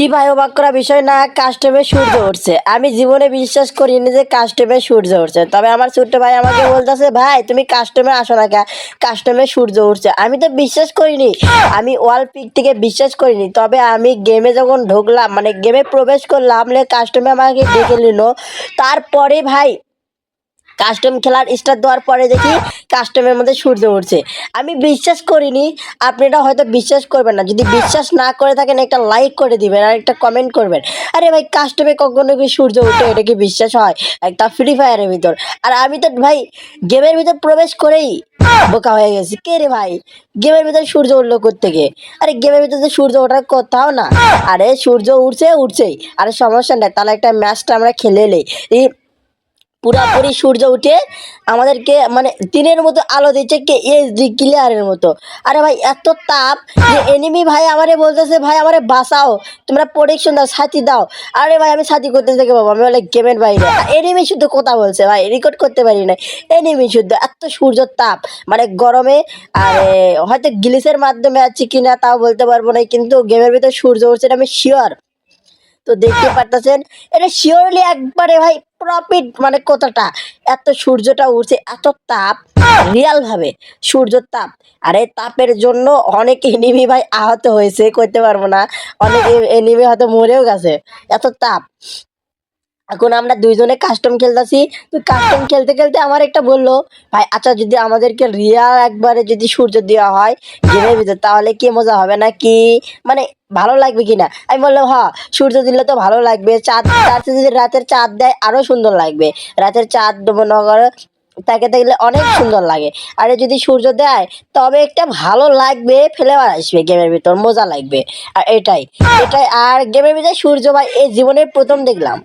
কি ভাই অবাক করা বিষয় না কাস্টমে সূর্য উঠছে। আমি জীবনে বিশ্বাস করিনি যে কাস্টমে সূর্য উঠছে। তবে আমার ছোট্ট ভাই আমাকে বলতেছে, ভাই, তুমি কাস্টমে আসো না কে কাস্টমে সূর্য উঠছে। আমি তো বিশ্বাস করিনি। আমি ওয়াল পিক থেকে বিশ্বাস করিনি। তবে আমি গেমে যখন ঢুকলাম মানে গেমে প্রবেশ করলাম কাস্টমে আমাকে ডেকে নিল। তারপরে ভাই কাস্টম খেলার স্টার্ট দেওয়ার পরে দেখি কাস্টমের মধ্যে সূর্য উঠছে। আমি বিশ্বাস করিনি, আপনারা হয়তো বিশ্বাস করবেন না। যদি বিশ্বাস না করে থাকেন, একটা লাইক করে দিবেন আর একটা কমেন্ট করবেন। আরে ভাই কাস্টমে কখনো কি সূর্য উঠে? এটা কি বিশ্বাস হয়? একটা ফ্রি ফায়ারের ভিতর। আর আমি তো ভাই গেমের ভিতর প্রবেশ করেই বোকা হয়ে গেছি। কে রে ভাই? গেমের ভিতরে সূর্য উঠল থেকে আরে গেমের ভিতরে সূর্য ওঠার কোথাও না। আরে সূর্য উঠছে, উঠছেই। আরে সমস্যা নেই, তাহলে একটা ম্যাচটা আমরা খেলে এই পুরাপুরি সূর্য উঠে আমাদেরকে মানে দিনের মতো আলো দিচ্ছে কে এইচডি ক্লিয়ারের মতো। আরে ভাই, এত তাপ যে এনিমি ভাই আমারে বলতেছে, ভাই, আমারে বাঁচাও। তোমরা প্রোটেকশন দাও, সাথী দাও। আরে ভাই, আমি সাথী করতে থেকে বাবা, আমি বলে গেমের বাইরে। এনিমি শুদ্ধ কথা বলছে ভাই রেকর্ড করতে পারি না এনিমি শুদ্ধ, এত সূর্য তাপ। মানে গরমে, আর, হয়তো গ্লিসের মাধ্যমে আছে কিনা তাও বলতে পারব না কিন্তু গেমের ভিতরে সূর্য উঠছে আমি শিওর তো দেখতে পারতেছেন। এটা শিওরলি একবারে ভাই প্রফিট মানে কতটা এত সূর্যটা উঠছে এত তাপ রিয়াল ভাবে সূর্যর তাপ। আর এই তাপের জন্য অনেক এনিমি ভাই আহত হয়েছে করতে পারব না। অনেক এনিমি হয়তো মরেও গেছে, এত তাপ। এখন আমরা দুইজনে কাস্টম খেলতেছি। তো কাস্টম খেলতে খেলতে আমার একটা বলল, ভাই আচ্ছা যদি আমাদেরকে রিয়াল একবারে যদি সূর্য দেওয়া হয় গেমের ভিতর, তাহলে কি মজা হবে না কি মানে ভালো লাগবে কিনা? আমি বললাম হ্যাঁ সূর্য দিলে তো ভালো লাগবে। চাঁদ চেয়ে যদি রাতের চাঁদ দেয়, আরও সুন্দর লাগবে। রাতের চাঁদ নগর তাকে দেখলে অনেক সুন্দর লাগে। আরে, যদি সূর্য দেয়, তবে একটা ভালো লাগবে, ফ্লেভার আসবে গেমের ভিতর, মজা লাগবে। আর এটাই এটাই। আর গেমের ভিতরে সূর্য, ভাই, এই জীবনের প্রথম দেখলাম।